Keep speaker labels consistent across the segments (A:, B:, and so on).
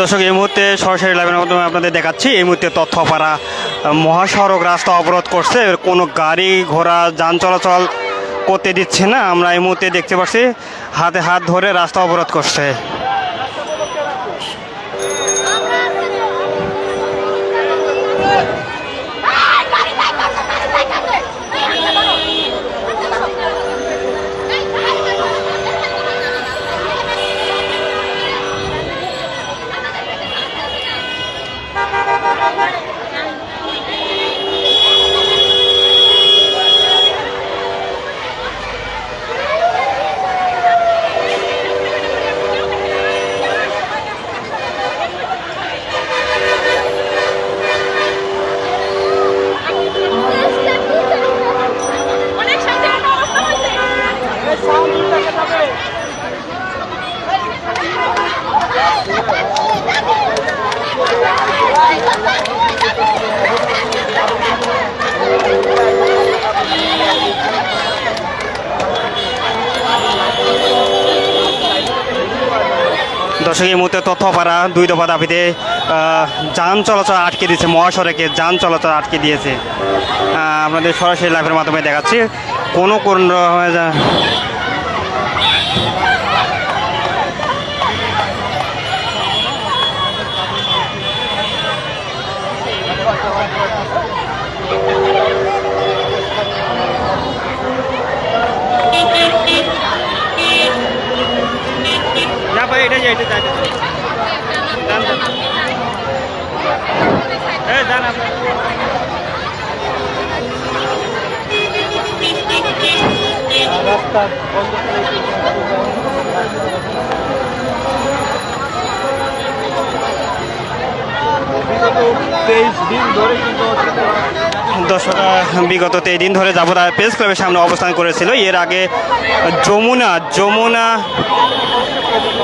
A: দর্শক, এই মুহূর্তে সরাসরি লাইভের মাধ্যমে আপনাদের দেখাচ্ছি, এই মুহূর্তে তথ্যপাড়া মহাসড়ক রাস্তা অবরোধ করছে। কোনো গাড়ি ঘোড়া, যান চলাচল করতে দিচ্ছে না। আমরা এই মুহূর্তে দেখতে পাচ্ছি, হাতে হাত ধরে রাস্তা অবরোধ করছে। দর্শক এই মুহূর্তে তথ্যপাড়া দুই দফা দাবিতে যান চলাচল আটকে দিয়েছে, মহাসড়কে যান চলাচল আটকে দিয়েছে। আপনাদের সরাসরি লাইভের মাধ্যমে দেখাচ্ছি। কোনো কোন এটা যে, এটা দর্শকরা বিগত তেই দিন ধরে যাব প্রেস ক্লাবের সামনে অবস্থান করেছিল। এর আগে যমুনা যমুনা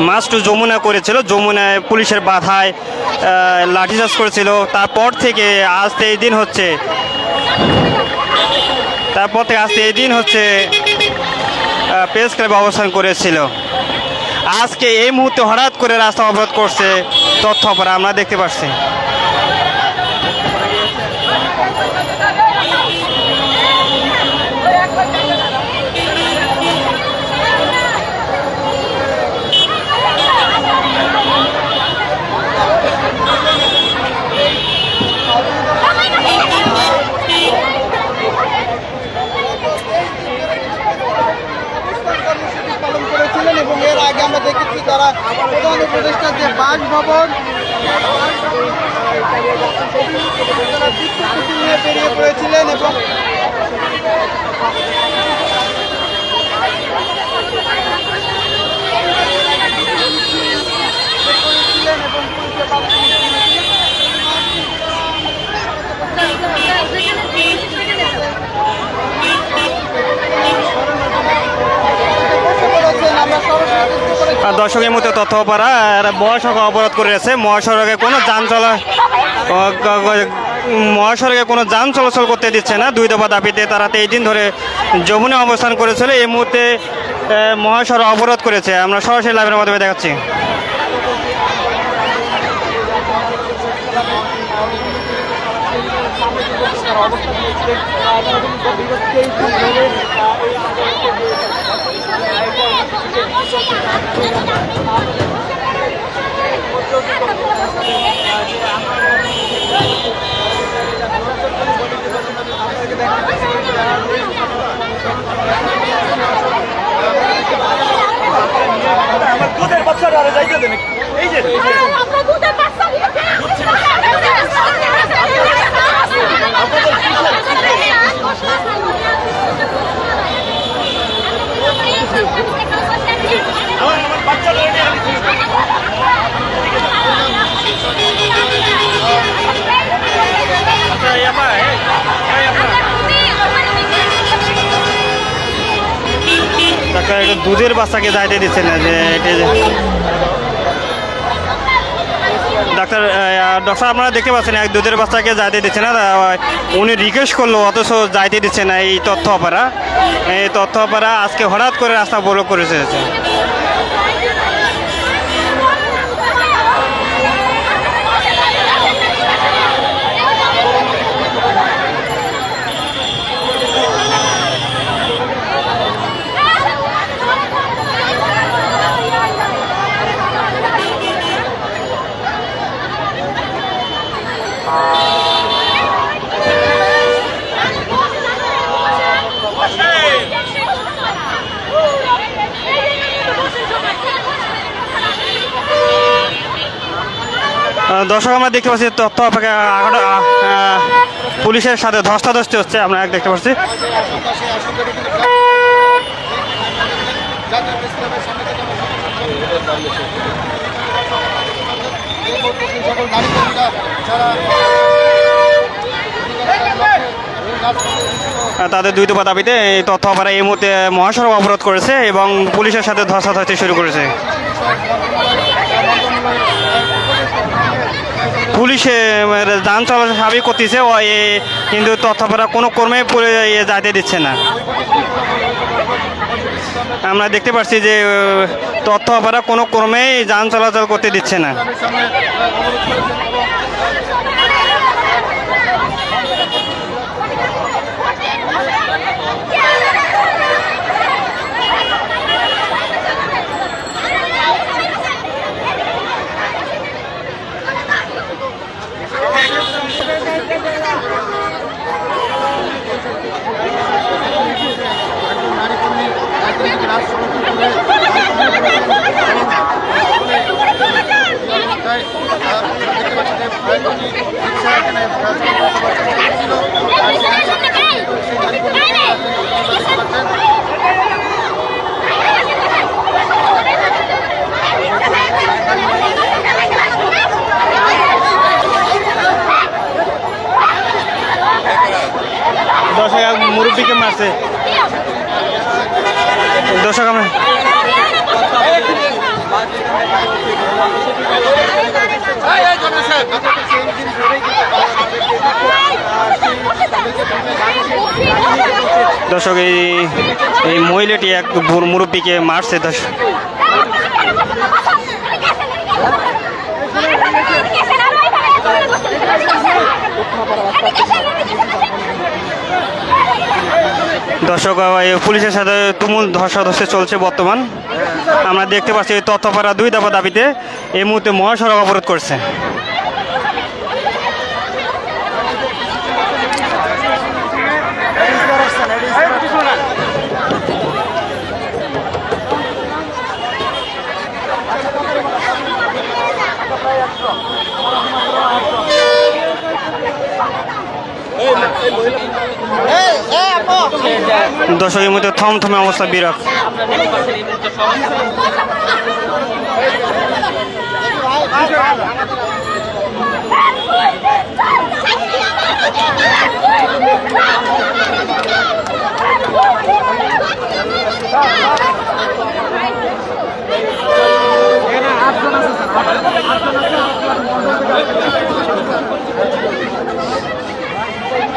A: মাস টু যমুনা করেছিল। যমুনায় পুলিশের বাধায় লাঠিচার্জ করেছিল। তারপর থেকে আজ এই দিন হচ্ছে, তারপর থেকে আজ এই দিন হচ্ছে প্রেস ক্লাবে অবস্থান করেছিল। আজকে এই মুহূর্তে হঠাৎ করে রাস্তা অবরোধ করছে তথ্য পরে আমরা দেখতে পাচ্ছি
B: কর্মসূচি পালন করেছিলেন এবং এর আগে আমরা দেখেছি তারা প্রধান উপদেষ্টা যে বাসভবন নিয়ে বেরিয়ে পড়েছিলেন এবং করেছিলেন এবং
A: দর্শকের মধ্যে তথ্য পারা মহাসড়ক অবরোধ করে রয়েছে মহাসড়কে কোনো যান চলা মহাসড়কে কোনো যান চলাচল করতে দিচ্ছে না। দুই দফা দাবিতে তারা তেইশ দিন ধরে যমুনে অবস্থান করেছিল। এই মুহূর্তে মহাসড়ক অবরোধ করেছে। আমরা সরাসরি লাইভের মাধ্যমে দেখাচ্ছি।
C: আমরা দুধের বাচ্চা
A: আচ্ছা, দুধের বাচ্চাকে যাইতে দিচ্ছে না যে এটা ডাক্তার ডক্টর আপনারা দেখতে পাচ্ছেন এক দুধের বাচ্চাকে যাইতে দিচ্ছে না উনি রিকোয়েস্ট করল অথচ যাইতে দিচ্ছে না এই তথ্য অপারা। এই তথ্য অপারা আজকে হঠাৎ করে রাস্তা বড় আহ, দর্শক, আমরা দেখতে পাচ্ছি তথ্য অপেক্ষা পুলিশের সাথে ধস্তাধস্তি হচ্ছে, আমরা এক দেখতে পাচ্ছি। তাদের দুই দফা দাবিতে এই তথ্য অপারা এই মুহূর্তে মহাসড়ক অবরোধ করেছে এবং পুলিশের সাথে ধস্তাধস্তি শুরু করেছে। পুলিশে যান চলাচল স্বাভাবিক করতেছে, ও কিন্তু তথ্যপরা কোনো কর্মে যাইতে দিচ্ছে না। আমরা দেখতে পাচ্ছি যে তথ্য অপারা কোনো ক্রমেই যান চলাচল করতে দিচ্ছে না
B: সামনে অবরোধ করেছেন এবং নারী কর্মী রাজনীতি থেকে রাজ সমর্থন করে তাই আহ, দেখতে পাচ্ছি যে কয়েকজনই রিক্সা এখানে রাজনীতি বসবাস করছিল আর সেখানে সেই নারী কর্মী দেখতে পাচ্ছেন
A: দর্শক এক মুরব্বীকে মারছে দর্শক দর্শক এই এই মহিলাটি এক মুরব্বীকে মারছে দর্শক দর্শক পুলিশের সাথে তুমুল ধসে চলছে বর্তমান। আমরা দেখতে পাচ্ছি তথ্যপাড়া দুই দফা দাবিতে এই মুহূর্তে মহাসড়ক অবরোধ করছে। দর্শক মধ্যে থমথমে অবস্থা বিরাট।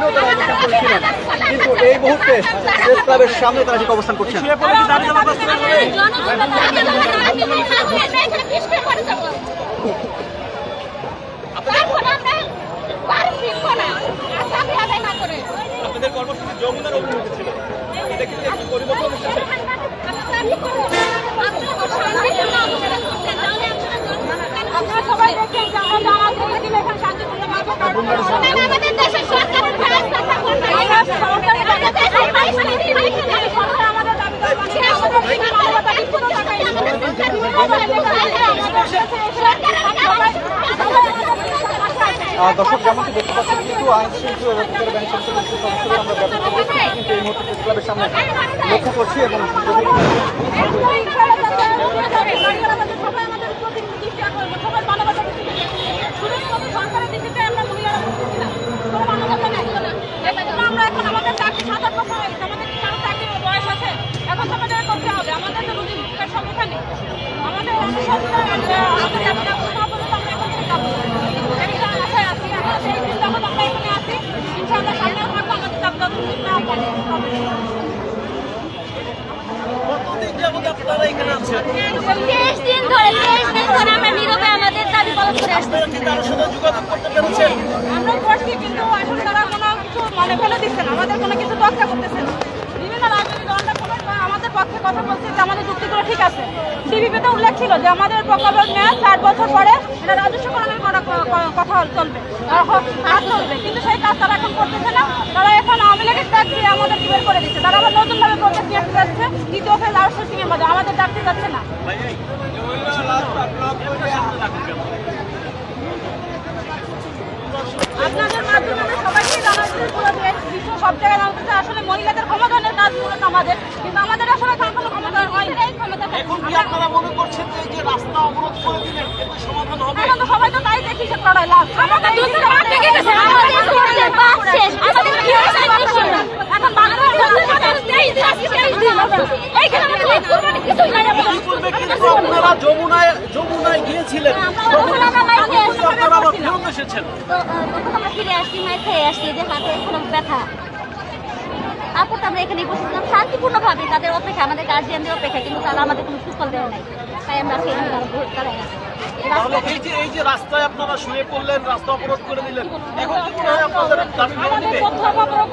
B: সামনেও তারা অবস্থান করেছিলেন কিন্তু এই মুহূর্তে প্রেস ক্লাবের সামনে তারা ঠিক অবস্থান করছেন
D: আপনারা সবাই দেখছেন যে আমরা জামাত দিলে
C: দর্শক যেমনটি দেখতে পাচ্ছেন কিন্তু আইন শৃঙ্খলা লক্ষ্য করছি এবং যদি
D: আমরা এখন আমাদের আমাদের বয়স আছে? এখন তো আমাদের করতে হবে। আমাদের তো রুগী নেই। আমাদের এখন আছি এখানে থাকব আমাদের চাকরিটা যতদিন না পারে
C: কতদিন যাবত আপনারা এখানে আছেন?
D: তেইশ দিন ধরে তেইশ দিন ধরে আমরা নীরবে আমাদের দাবি পালন করে আসছি
C: আপনারা কি তার সাথে যোগাযোগ করতে পেরেছেন?
D: আমরা করছি কিন্তু আসলে তারা কোনো মানে ফেলে দিচ্ছে না আমাদের কোনো কিছু রক্ষা করতেছে না। বিভিন্ন রাজনৈতিক দলটা আমাদের পক্ষে কথা বলছে, যে আমাদের যুক্তিগুলো ঠিক আছে। টিভিতে উল্লেখ ছিল যে আমাদের প্রকল্পের মেয়াদ চার বছর পরে এটা রাজস্ব করণের করা, ক- ক- কথা চলবে কাজ চলবে। কিন্তু সেই কাজ তারা এখন করতেছে না। তারা এখন আওয়ামী লীগের ট্যাগ দিয়ে আমাদের বের করে দিচ্ছে। তারা আবার নতুনভাবে প্রজেক্ট নিয়ে আসতে যাচ্ছে, দ্বিতীয় ফেজ আউটসোর্সিং এর মধ্যে আমাদের ডাকতে যাচ্ছে না আপনাদের মাধ্যমে আমরা সবাইকে জানাচ্ছি পুরো দেশ বিশ্ব সব জায়গায় আসলে মহিলাদের ক্ষমতায়নের কাজ মূলত আমাদের। কিন্তু আমাদের আসলে তার কোনো ক্ষমতা হয় এই ক্ষমতা
C: এখন কি আপনারা মনে করছেন যে এই যে রাস্তা অবরোধ করে দিলেন এতে সমাধান হবে?
D: এখন তো সবাই তো তাই দেখি যে লড়াই লাভ। আমাদের দুধ পাট পেকে গেছে। আমাদের স্কুলের বাস শেষ। আমাদের কি হয়েছে এখন দিন। দিন এইখানে আমাদের কিছুই নাই।
C: আপনারা যমুনায় যমুনায় গিয়েছিলেন।
D: এসে
C: আপনারা
E: ফিরে আসছি মায়ের খেয়ে আসছি যে হাতে ব্যথা। তো আমরা এখানে বসেছিলাম শান্তিপূর্ণভাবে, তাদের অপেক্ষা, আমাদের গার্জিয়ানদের অপেক্ষা, কিন্তু তারা আমাদের কোনো সুফল দেয় নাই। তাই আমরা সেই
C: তাহলে এই যে এই যে রাস্তায় আপনারা শুয়ে পড়লেন রাস্তা অবরোধ করে দিলেন এখন কি মনে হয় আপনাদের দাবি মেনে নিবে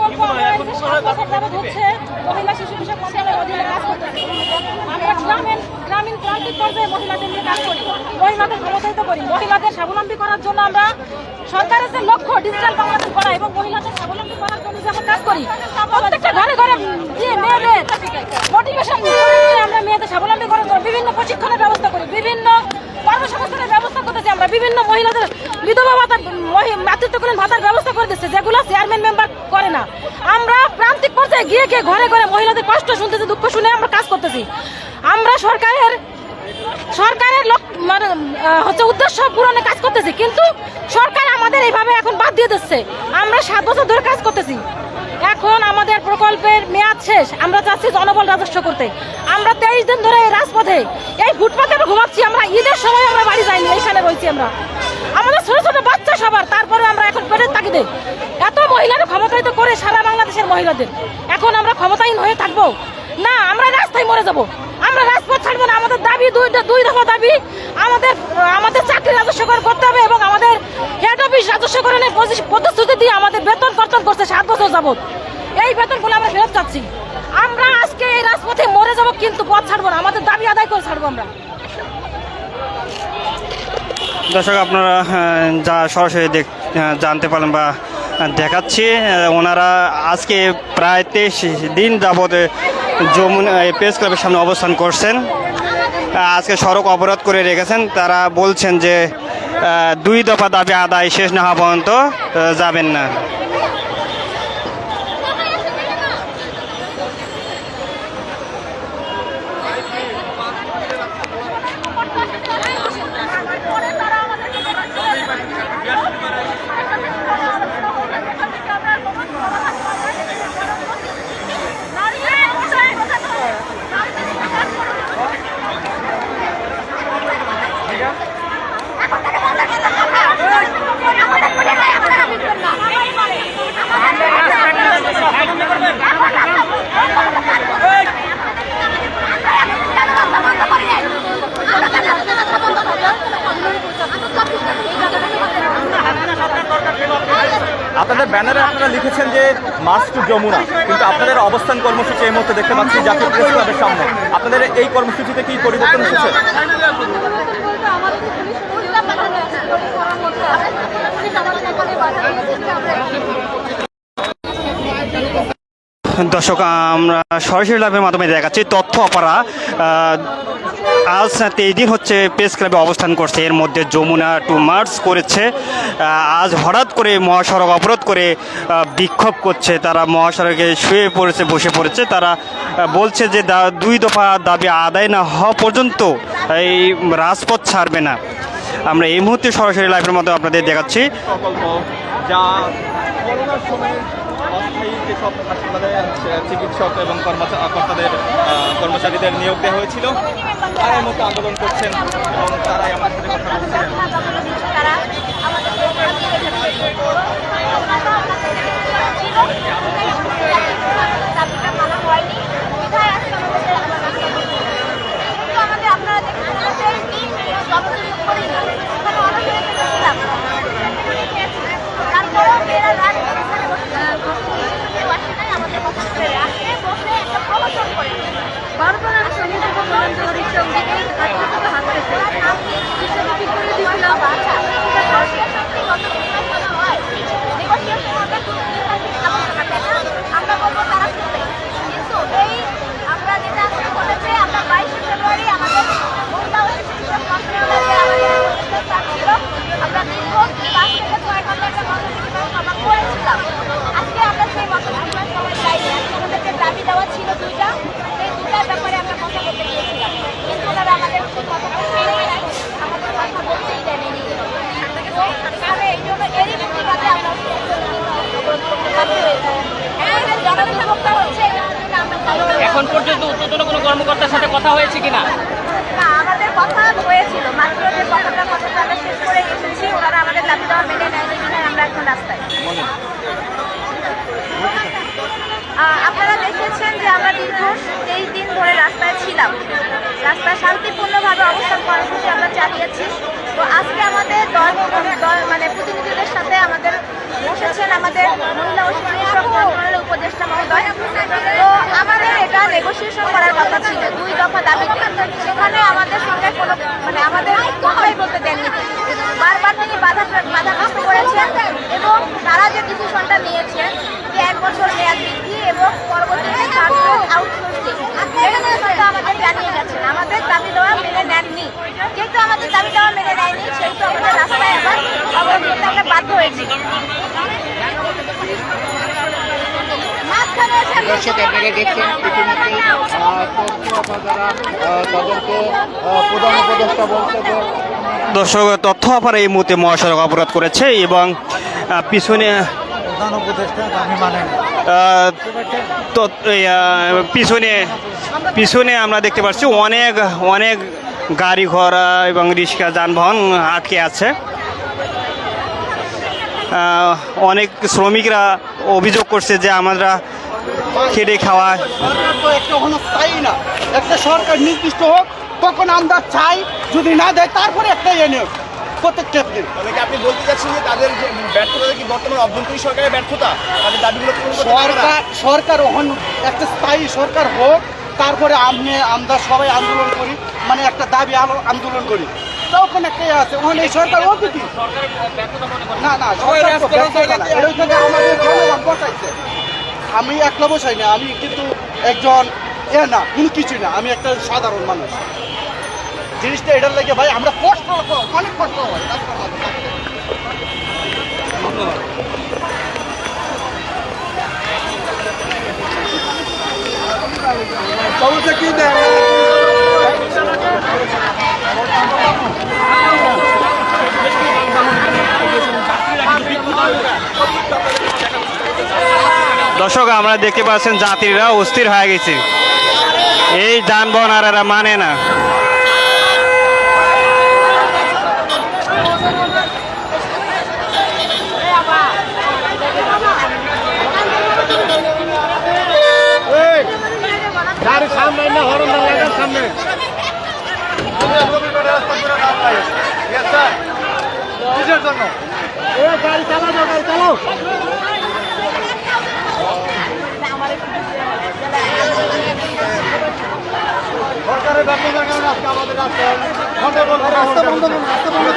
C: কি মনে হয়? এখন মনে হয় দাবি
D: বছর
C: মেনে
D: যাবত
C: নিবে
D: হচ্ছে মহিলা শিশু বিষয়ক মন্ত্রণালয়ের অধীনে কাজ করতেছি। আমরা গ্রামীণ গ্রামীণ ক্রান্তিক পর্যায়ে মহিলাদের নিয়ে কাজ করি। মহিলাদের ক্ষমতায়িত করি। মহিলাদের স্বাবলম্বী করার জন্য আমরা সরকারের যে লক্ষ্য ডিজিটাল বাংলাদেশ করা এবং মহিলাদের স্বাবলম্বী করার জন্য যে আমরা কাজ করি প্রত্যেকটা ঘরে ঘরে যে মেয়েদের মোটিভেশন আমরা মেয়েদের স্বাবলম্বী করার জন্য বিভিন্ন প্রশিক্ষণের ব্যবস্থা করি। বিভিন্ন কর্মসংস্থানের ব্যবস্থা করতেছি আমরা। বিভিন্ন মহিলাদের বিধবা মহি- মাতৃত্বকালীন ভাতার ব্যবস্থা করে দিচ্ছে, যেগুলো চেয়ারম্যান মেম্বার করে না। আমরা প্রান্তিক পর্যায়ে গিয়ে গিয়ে ঘরে ঘরে মহিলাদের কষ্ট শুনতেছি, দুঃখ শুনে আমরা কাজ করতেছি। আমরা সরকারের সরকারের লক- মানে হচ্ছে উদ্দেশ্য পূরণে কাজ করতেছি, কিন্তু সরকার আমাদের এইভাবে এখন বাদ দিয়ে দিচ্ছে। আমরা সাত বছর ধরে কাজ করতেছি। এখন আমাদের প্রকল্পের মেয়াদ শেষ। আমরা চাচ্ছি জনবল রাজস্ব করতে। আমরা তেইশ দিন ধরে এই রাজপথে, এই ফুটপাথে আমরা ঘুমাচ্ছি, আমরা ঈদের সময় আমরা বাড়ি যাইনি এখানে রয়েছি আমরা। আমাদের ছোটো ছোটো বাচ্চা সবার, তারপরে আমরা এখন পেটের তাগিদে। এত মহিলারা ক্ষমতায়িত করে সারা বাংলাদেশের মহিলাদের। এখন আমরা ক্ষমতাহীন হয়ে থাকব। না, আমরা রাস্তায় মরে যাব। আমরা রাজপথ ছাড়বো না, আমাদের দাবি দুই দুই দফা দাবি। আমাদের আমাদের চাকরি রাজস্বকরণ করতে হবে এবং আমাদের হেড অফিস রাজস্বকরণের প্রতিশ্রুতি দিয়ে আমাদের বেতন কর্তন করছে সাত বছর যাবত এই বেতনগুলো আমরা ফেরত চাচ্ছি। আমরা আজকে এই রাজপথে মরে যাব, কিন্তু পথ ছাড়বো না, আমাদের দাবি আদায় করে ছাড়বো আমরা।
A: দর্শক, আপনারা যা সরাসরি দেখ জানতে পারলেন বা দেখাচ্ছি ওনারা আজকে প্রায় তেইশ দিন যাবৎ যমুনা প্রেস ক্লাবের সামনে অবস্থান করছেন। আজকে সড়ক অবরোধ করে রেখেছেন। তারা বলছেন যে দুই দফা দাবি আদায় শেষ না হওয়া পর্যন্ত যাবেন না।
F: ব্যানারে আপনারা লিখেছেন যে টু যমুনা, কিন্তু আপনাদের অবস্থান কর্মসূচি এই মুহূর্তে দেখতে পাচ্ছি জাতীয় প্রেস ক্লাবের সামনে। আপনাদের এই কর্মসূচিতে কি পরিবর্তন এসেছে?
A: দর্শক, আমরা সরাসরি লাভের মাধ্যমে দেখাচ্ছি তথ্য অপারা আজ তেইশ দিন হচ্ছে প্রেস ক্লাবে অবস্থান করছে। এর মধ্যে যমুনা টু মার্চ করেছে। আজ হঠাৎ করে মহাসড়ক অবরোধ করে বিক্ষোভ করছে। তারা মহাসড়কে শুয়ে পড়েছে, বসে পড়েছে। তারা বলছে যে দুই দফা দাবি আদায় না হওয়া পর্যন্ত এই রাজপথ ছাড়বে না। আমরা এই মুহূর্তে সরাসরি লাইভের মাধ্যমে আপনাদের দেখাচ্ছি।
F: যা করোনার সময় অস্থায়ী যেসব হাসপাতালে চিকিৎসক এবং কর্মচা- কর্তাদের কর্মচারীদের নিয়োগ দেওয়া হয়েছিল তারা এই মুহূর্তে আন্দোলন করছেন এবং তারাই আমার সাথে কথা বলছিলেন
E: তারা আমাদের দাবিটা হয়নি বিধায় আজকে আমাদের আমরা রাস্তা কিন্তু আমাদের আপনারা দেখেন আমাদের যতটুকু করি না সেখানে অনেক ছিলাম তারপরেও মেয়েরা বারবার সঙ্গীতের হাত হাত আমি আচ্ছা আমরা বলব তারা শুনবে কিন্তু এই আমরা যেটা আজকে ঘটেছে আমরা বাইশে ফেব্রুয়ারি আমাদের মহিলা ও শিশু বিষয়ক মন্ত্রণালয়ে আমাদের অনুষ্ঠান ছিল আমরা দীর্ঘ পাঁচ থেকে ছয় ঘণ্টা একটা মতবিনিময় সভা করেছিলাম আজকে আমরা সেই মতবিনিময় সভায় যাইনি আজকে আমাদেরকে দাবি দেওয়া ছিল দুইটা সেই দুটার ব্যাপারে আমরা কথা বলতে গিয়েছিলাম কিন্তু ওনারা আমাদের সেই কথা বলতে আমাদের কথা বলতেই দেয়নি তো তাহলে এই জন্য এরই প্রতিবাদে আমরা অবরোধ করতে বাধ্য হয়েছি আমাদের জনদুর্ভোগটা হচ্ছে এই জন্য আমরা
G: এখন পর্যন্ত উত্তর কোনো কর্মকর্তার সাথে কথা হয়েছে কিনা?
E: না আমাদের কথা হয়েছিল। মাত্র যে কথাটা কথাটা আমরা শেষ করে এসেছি ওনারা আমাদের দাবি দেওয়া মেনে নেয়নি বিধায় আমরা এখন রাস্তায়। আপনারা দেখেছেন যে আমরা দীর্ঘ তেইশ দিন ধরে রাস্তায় ছিলাম। রাস্তায় শান্তিপূর্ণভাবে অবস্থান কর্মসূচি আমরা চালিয়েছি তো আজকে আমাদের দল দল মানে প্রতিনিধিদের সাথে আমাদের বসেছেন আমাদের মহিলা ও শিশু উপদেষ্টা মহোদয়। তো আমাদের এটা নেগোসিয়েশন করার কথা ছিল, দুই দফা দাবিতে সেখানে আমাদের সঙ্গে কোনো মানে আমাদের কথাই বলতে দেননি। বারবার তিনি বাধা, বাধাগ্রস্ত করেছেন এবং তারা যে ডিসিশনটা নিয়েছেন যে এক বছর মেয়াদ বৃদ্ধি এবং পরবর্তীতে আউটসোর্সিং এই আমাদের জানিয়ে গেছেন আমাদের দাবি দেওয়া মেনে নেননি। যেহেতু আমাদের দাবি দেওয়া মেনে নেয়নি সেহেতু আমাদের রাস্তায় আবার অবরোধ করতে আমরা বাধ্য হয়েছি।
B: দর্শক আপনারা দেখছেন ইতিমধ্যে আহ, প্রধান উপদেষ্টা বলছে যে
A: দর্শক তথ্য অপারা এই মুহূর্তে মহাসড়ক অবরোধ করেছে এবং পিছনে
C: প্রধান উপদেষ্টা আমি মানে
A: তো- পিছনে পিছনে আমরা দেখতে পাচ্ছি অনেক অনেক গাড়ি ঘোড়া এবং রিক্সা যানবাহন আটকে আছে। অনেক শ্রমিকরা অভিযোগ করছে যে আমরা খেটে খাওয়া
H: না। একটা সরকার নির্দিষ্ট হোক তখন আমরা চাই যদি না দেয় তারপরে একটা এনে ক্ষেত্রে
F: কি আপনি বলতে চাচ্ছেন যে তাদের যে ব্যর্থতা কি বর্তমান অভ্যন্তরীণ সরকারের ব্যর্থতা? তাদের দাবিগুলো?
H: সরকার সরকার ওখান একটা স্থায়ী সরকার হোক তারপরে আমি আমরা সবাই আন্দোলন করি মানে একটা দাবি আন্দোলন করি। তখন একটা ইয়ে আছে ওখানে এই সরকার কি? না না সরকার আমাদের বসাইছে। আমি একলা বসাই না আমি কিন্তু একজন এ না কোনো কিছুই না আমি একটা সাধারণ মানুষ। জিনিসটা এটার লাগে ভাই, আমরা কষ্ট অনেক কষ্ট হয়
A: দর্শক, আমরা দেখতে পাচ্ছেন যাত্রীরা অস্থির হয়ে গেছে। এই যানবাহন আর মানে না।
H: কিসের জন্য? এ গাড়ি চালাও গাড়ি চালাও। সরকারের ব্যর্থতার কারণে আজকে আমাদের রাস্তা রাস্তা বন্ধ রাস্তা বন্ধ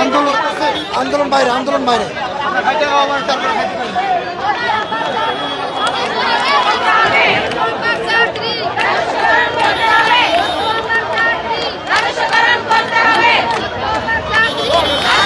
H: আন্দোলন আন্দোলন বাইরে আন্দোলন বাইরে।
A: ร่วมกัน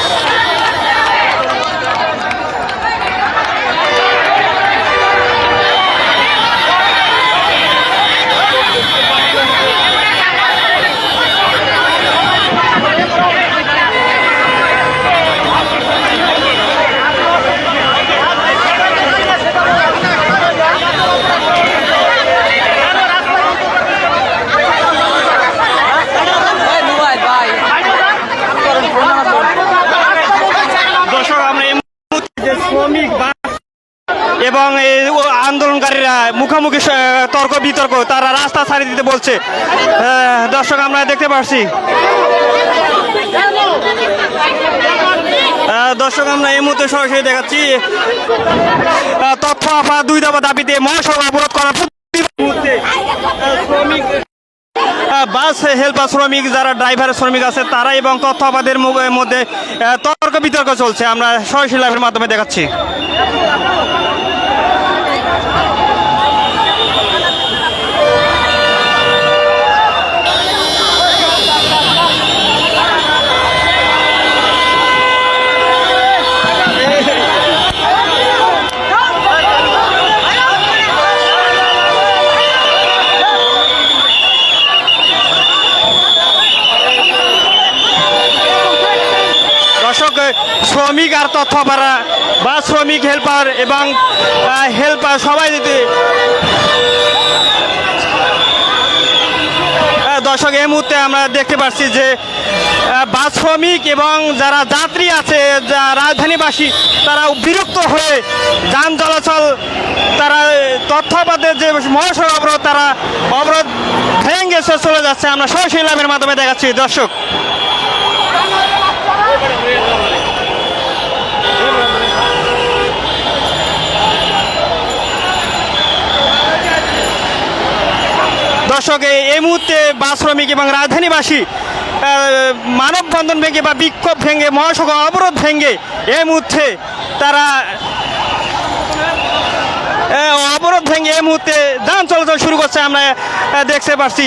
A: মুখোমুখি তর্ক, বিতর্ক, তারা রাস্তা ছাড়ি দিতে বলছে। দর্শক, আমরা দেখতে পাচ্ছি দর্শক, আমরা এই মুহূর্তে সরাসরি দেখাচ্ছি। তথ্য আপা দুই দফা দাবিতে মহাসড়ক অবরোধ করার মুহূর্তে। শ্রমিক বাস হেল্পার শ্রমিক, যারা ড্রাইভার শ্রমিক আছে, তারা এবং তথ্য আপাদের মধ্যে তর্ক, বিতর্ক চলছে। আমরা সরাসরি লাইভের মাধ্যমে দেখাচ্ছি। এবং হেল্পার সবাই আহ, দর্শক এই মুহূর্তে আমরা দেখতে পাচ্ছি যে বাস শ্রমিক এবং যারা যাত্রী আছে যা রাজধানীবাসী তারা বিরক্ত হয়ে যান চলাচল তারা তথ্যপাতের যে মহাসড়ক অবরোধ তারা অবরোধ ভেঙে চলে যাচ্ছে। আমরা সরাসরি লাভের মাধ্যমে দেখাচ্ছি। দর্শক দর্শক এই- এই মুহূর্তে বা শ্রমিক এবং রাজধানীবাসী মানববন্ধন ভেঙে বা বিক্ষোভ ভেঙে মহাসভা অবরোধ ভেঙে এই মুহূর্তে তারা অবরোধ ভেঙে এই মুহূর্তে যান চলাচল শুরু করছে। আমরা দেখতে পাচ্ছি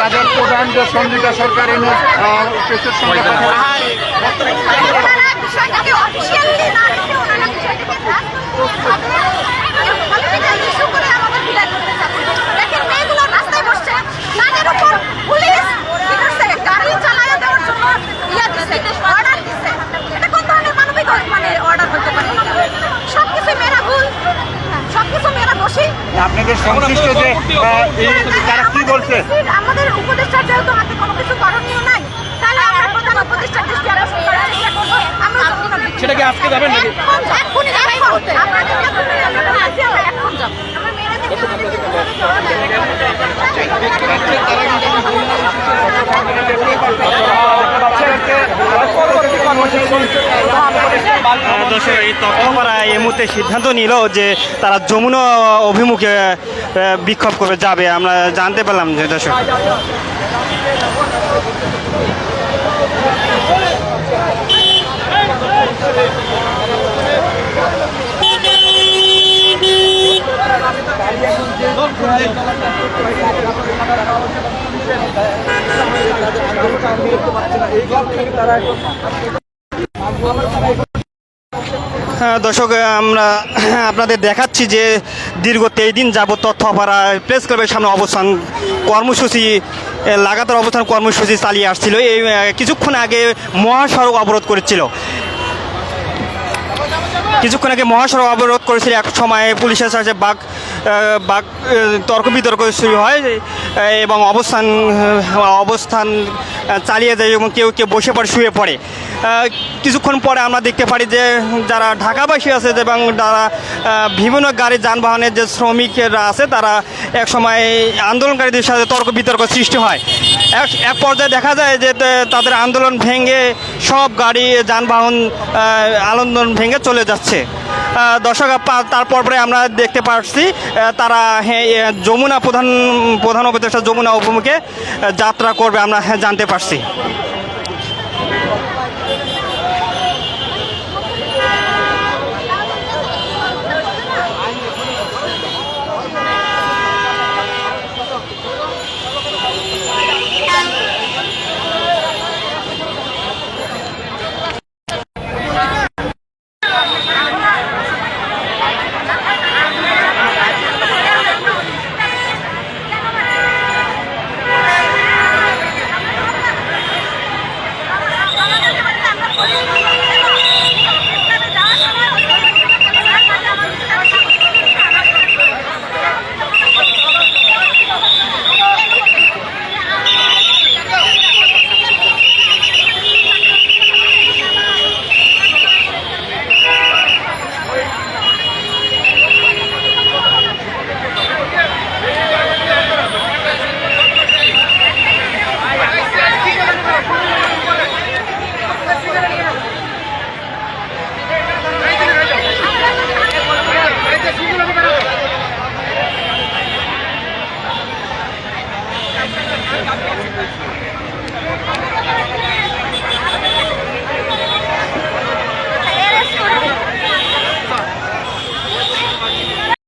B: তাদের প্রধান যে সঞ্জিতা সরকার এনে প্রেসের সঙ্গে কথা
E: বিষয়টাকে অফিসিয়ালি না রেখে ওনারা বিষয়টাকে ইস্যু করে আমাদের বিদায় করতে চাচ্ছে দেখেন মেয়েগুলো রাস্তায় বসছে তাদের উপর পুলিশ কি করছে গাড়ি চালায় দেওয়ার জন্য ইয়া দিছে অর্ডার দিছে এটা কোন ধরনের মানবিক মানে অর্ডার হতে পারে সবকিছু মেয়েরা ভুল সবকিছু মেয়েরা দোষী
B: আপনাদের সংশ্লিষ্ট যে তারা কি বলছে
E: আমাদের উপদেষ্টার যেহেতু হাতে কোনো কিছু করণীয় নাই তাহলে আমরা প্রধান উপদেষ্টার দৃষ্টি আকর্ষণ করার চেষ্টা করব আমরা যতক্ষণ
F: সেটা কি আজকে যাবেন নাকি?
E: এখন এখন
A: যাবেন দর্শক, এই তথ্যপাড়া এই মুহূর্তে সিদ্ধান্ত নিল যে তারা যমুনা অভিমুখে বিক্ষোভ করে যাবে। আমরা জানতে পারলাম যে দর্শক
C: তাদের আন্দোলনটা আমি দেখতে পাচ্ছি না এই কারণ থেকে তারা এখন
A: হ্যাঁ, দর্শক, আমরা আপনাদের দেখাচ্ছি যে দীর্ঘ তেইশ দিন যাবত তথ্যপাড়া প্রেস ক্লাবের সামনে অবস্থান, কর্মসূচি লাগাতার অবস্থান কর্মসূচি চালিয়ে আসছিল। এই কিছুক্ষণ আগে মহাসড়ক অবরোধ করেছিল। কিছুক্ষণ আগে মহাসড়ক অবরোধ করেছিল এক সময় পুলিশের সাথে বাঘ বাঘ তর্ক বিতর্ক শুরু হয় এবং অবস্থান অবস্থান চালিয়ে যায় এবং কেউ কেউ বসে পড়ে, শুয়ে পড়ে। কিছুক্ষণ পরে আমরা দেখতে পারি যে যারা ঢাকাবাসী আছে এবং যারা বিভিন্ন গাড়ি যানবাহনের যে শ্রমিকেরা আছে, তারা এক সময় আন্দোলনকারীদের সাথে তর্ক বিতর্ক সৃষ্টি হয়। এক এক পর্যায়ে দেখা যায় যে তাদের আন্দোলন ভেঙে সব গাড়ি, যানবাহন আন্দোলন ভেঙে চলে যাচ্ছে। দর্শক তারপর পরে আমরা দেখতে পাচ্ছি তারা হ্যাঁ, যমুনা প্রধান প্রধান উপদেষ্টা যমুনা উপমুখে যাত্রা করবে আমরা জানতে পারছি। Thank you.